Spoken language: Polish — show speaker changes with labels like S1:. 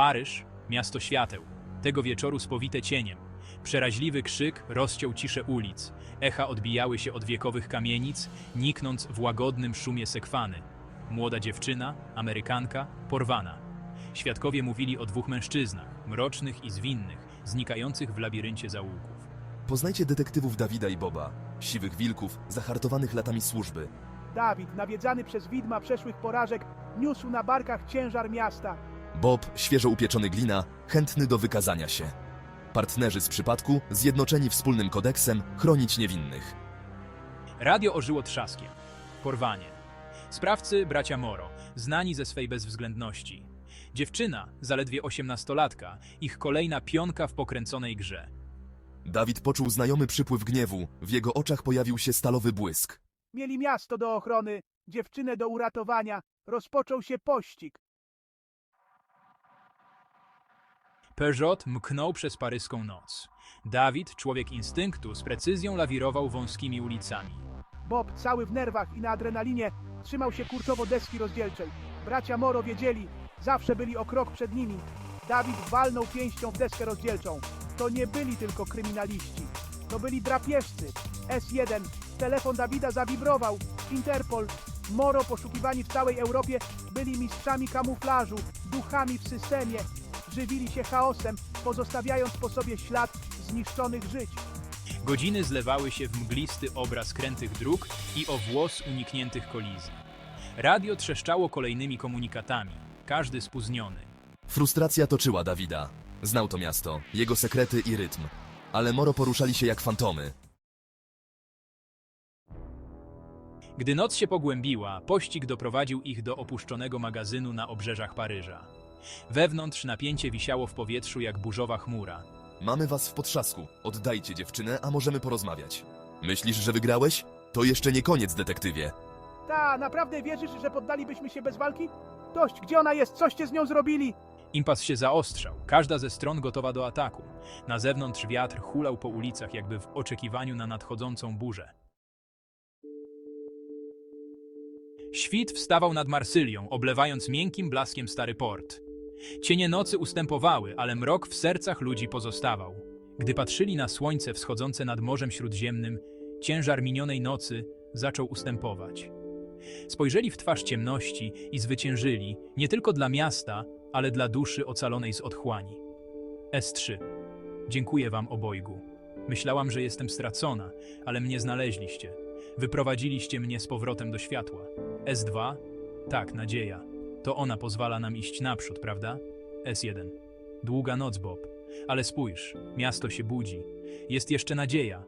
S1: Paryż, miasto świateł. Tego wieczoru spowite cieniem. Przeraźliwy krzyk rozciął ciszę ulic. Echa odbijały się od wiekowych kamienic, niknąc w łagodnym szumie sekwany. Młoda dziewczyna, Amerykanka, porwana. Świadkowie mówili o dwóch mężczyznach, mrocznych i zwinnych, znikających w labiryncie zaułków.
S2: Poznajcie detektywów Dawida i Boba, siwych wilków, zahartowanych latami służby.
S3: Dawid, nawiedzany przez widma przeszłych porażek, niósł na barkach ciężar miasta.
S2: Bob, świeżo upieczony glina, chętny do wykazania się. Partnerzy z przypadku, zjednoczeni wspólnym kodeksem, chronić niewinnych.
S1: Radio ożyło trzaskiem. Porwanie. Sprawcy bracia Moro, znani ze swej bezwzględności. Dziewczyna, zaledwie osiemnastolatka, ich kolejna pionka w pokręconej grze.
S2: Dawid poczuł znajomy przypływ gniewu, w jego oczach pojawił się stalowy błysk.
S3: Mieli miasto do ochrony, dziewczynę do uratowania. Rozpoczął się pościg.
S1: Peugeot mknął przez paryską noc. Dawid, człowiek instynktu, z precyzją lawirował wąskimi ulicami.
S3: Bob, cały w nerwach i na adrenalinie, trzymał się kurczowo deski rozdzielczej. Bracia Moro wiedzieli, zawsze byli o krok przed nimi. Dawid walnął pięścią w deskę rozdzielczą. To nie byli tylko kryminaliści. To byli drapieżcy. S1. Telefon Dawida zawibrował. Interpol. Moro, poszukiwani w całej Europie, byli mistrzami kamuflażu, duchami w systemie. Żywili się chaosem, pozostawiając po sobie ślad zniszczonych żyć.
S1: Godziny zlewały się w mglisty obraz krętych dróg i o włos unikniętych kolizji. Radio trzeszczało kolejnymi komunikatami, każdy spóźniony.
S2: Frustracja toczyła Dawida. Znał to miasto, jego sekrety i rytm. Ale Moro poruszali się jak fantomy.
S1: Gdy noc się pogłębiła, pościg doprowadził ich do opuszczonego magazynu na obrzeżach Paryża. Wewnątrz napięcie wisiało w powietrzu jak burzowa chmura.
S2: Mamy was w potrzasku. Oddajcie dziewczynę, a możemy porozmawiać. Myślisz, że wygrałeś? To jeszcze nie koniec, detektywie.
S3: Ta, naprawdę wierzysz, że poddalibyśmy się bez walki? Dość, gdzie ona jest? Coście z nią zrobili?
S1: Impas się zaostrzał, każda ze stron gotowa do ataku. Na zewnątrz wiatr hulał po ulicach, jakby w oczekiwaniu na nadchodzącą burzę. Świt wstawał nad Marsylią, oblewając miękkim blaskiem stary port. Cienie nocy ustępowały, ale mrok w sercach ludzi pozostawał. Gdy patrzyli na słońce wschodzące nad Morzem Śródziemnym, ciężar minionej nocy zaczął ustępować. Spojrzeli w twarz ciemności i zwyciężyli nie tylko dla miasta, ale dla duszy ocalonej z otchłani. S3. Dziękuję wam obojgu. Myślałam, że jestem stracona, ale mnie znaleźliście. Wyprowadziliście mnie z powrotem do światła. S2. Tak, nadzieja. To ona pozwala nam iść naprzód, prawda? S1. Długa noc, Bob. Ale spójrz, miasto się budzi. Jest jeszcze nadzieja.